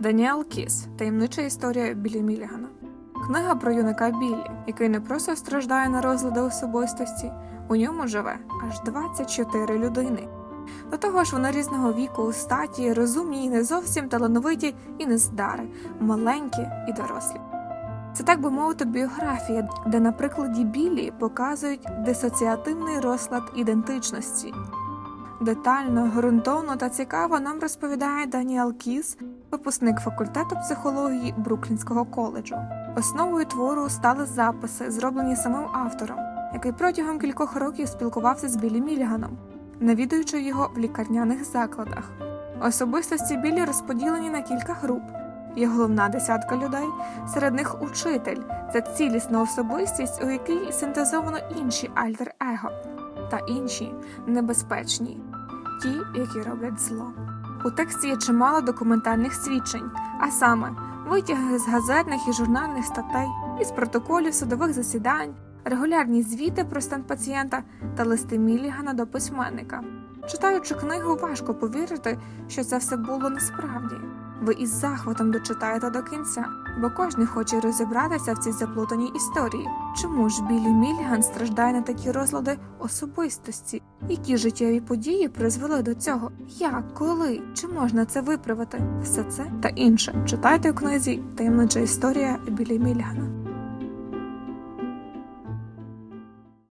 Даніел Кіс Таємнича історія Білі Мілігана. Книга про юнака Біллі, який не просто страждає на розлади особистості, у ньому живе аж 24 людини. До того ж, вони різного віку, статі, розумні, і не зовсім талановиті і нездари, маленькі і дорослі. Це так би мовити біографія, де на прикладі Біллі показують дисоціативний розлад ідентичності. Детально, ґрунтовно та цікаво нам розповідає Даніел Кіс, випускник факультету психології Бруклінського коледжу. Основою твору стали записи, зроблені самим автором, який протягом кількох років спілкувався з Білі Міліганом, навідуючи його в лікарняних закладах. Особистості Білі розподілені на кілька груп. Є головна десятка людей, серед них учитель це цілісна особистість, у якій синтезовано інші альтер-его та інші небезпечні, ті, які роблять зло. У тексті є чимало документальних свідчень, а саме витяги з газетних і журнальних статей, із протоколів судових засідань, регулярні звіти про стан пацієнта та листи Мілігана до письменника. Читаючи книгу, важко повірити, що це все було насправді. Ви із захватом дочитаєте до кінця, бо кожен хоче розібратися в цій заплутаній історії. Чому ж Білі Міліган страждає на такі розлади особистості? Які життєві події призвели до цього? Як, коли? Чи можна це виправити? Все це та інше читайте у книзі Таємнича історія Білі Мілігана.